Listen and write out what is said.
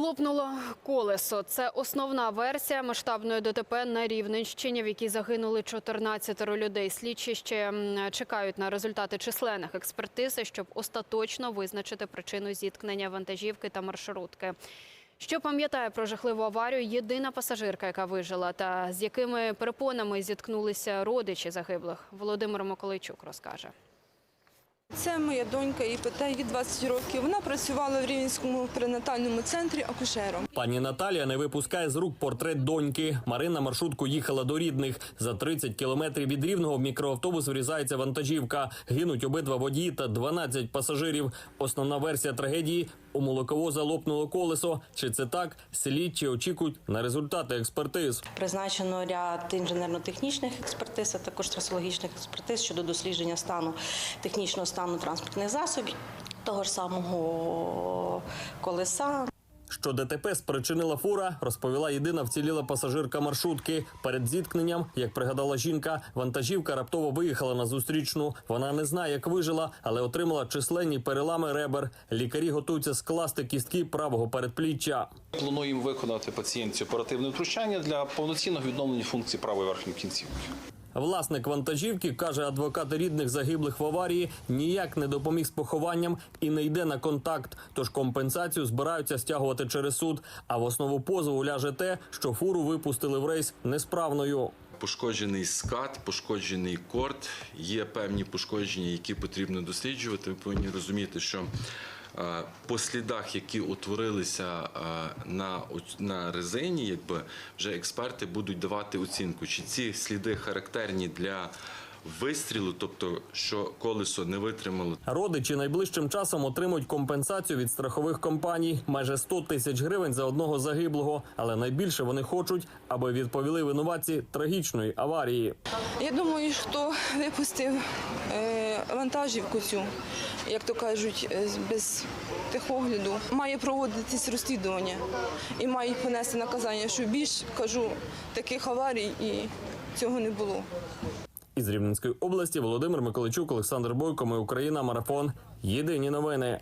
Лопнуло колесо. Це основна версія масштабної ДТП на Рівненщині, в якій загинули 14 людей. Слідчі ще чекають на результати численних експертиз, щоб остаточно визначити причину зіткнення вантажівки та маршрутки. Що пам'ятає про жахливу аварію єдина пасажирка, яка вижила, та з якими перепонами зіткнулися родичі загиблих, Володимир Миколайчук розкаже. Це моя донька, їй питає їй 20 років. Вона працювала в Рівненському перинатальному центрі акушером. Пані Наталія не випускає з рук портрет доньки. Марина маршрутку їхала до рідних. За 30 кілометрів від рівного в мікроавтобус врізається вантажівка. Гинуть обидва водії та 12 пасажирів. Основна версія трагедії у молоковоза лопнуло колесо. Чи це так? Слідчі очікують на результати експертиз. Призначено ряд інженерно-технічних експертиз, а також трасологічних експертиз щодо дослідження стану технічного стану транспортних засобів, того ж самого колеса. Що ДТП спричинила фура, розповіла єдина вціліла пасажирка маршрутки. Перед зіткненням, як пригадала жінка, вантажівка раптово виїхала на зустрічну. Вона не знає, як вижила, але отримала численні перелами ребер. Лікарі готуються скласти кістки правого передпліччя. Плануємо виконати пацієнтці оперативне втручання для повноцінного відновлення функцій правої верхньої кінцівки. Власник вантажівки каже, адвокат рідних загиблих в аварії ніяк не допоміг з похованням і не йде на контакт. Тож компенсацію збираються стягувати через суд. А в основу позову ляже те, що фуру випустили в рейс несправною. Пошкоджений скат, пошкоджений корд. Є певні пошкодження, які потрібно досліджувати. Ми повинні розуміти, що по слідах, які утворилися е, на, на резині, якби вже експерти будуть давати оцінку, чи ці сліди характерні для вистрілу, тобто що колесо не витримало Родичі найближчим часом отримують компенсацію від страхових компаній майже 100 тисяч гривень за одного загиблого. Але найбільше вони хочуть, аби відповіли винуватці трагічної аварії. Я думаю, хто випустив е, вантажівку цю, як то кажуть, е, без техогляду, має проводитись розслідування і має понести наказання, що більш кажу таких аварій і цього не було. Із Рівненської області Володимир Миколичук, Олександр Бойко. Ми Україна. Марафон. Єдині новини.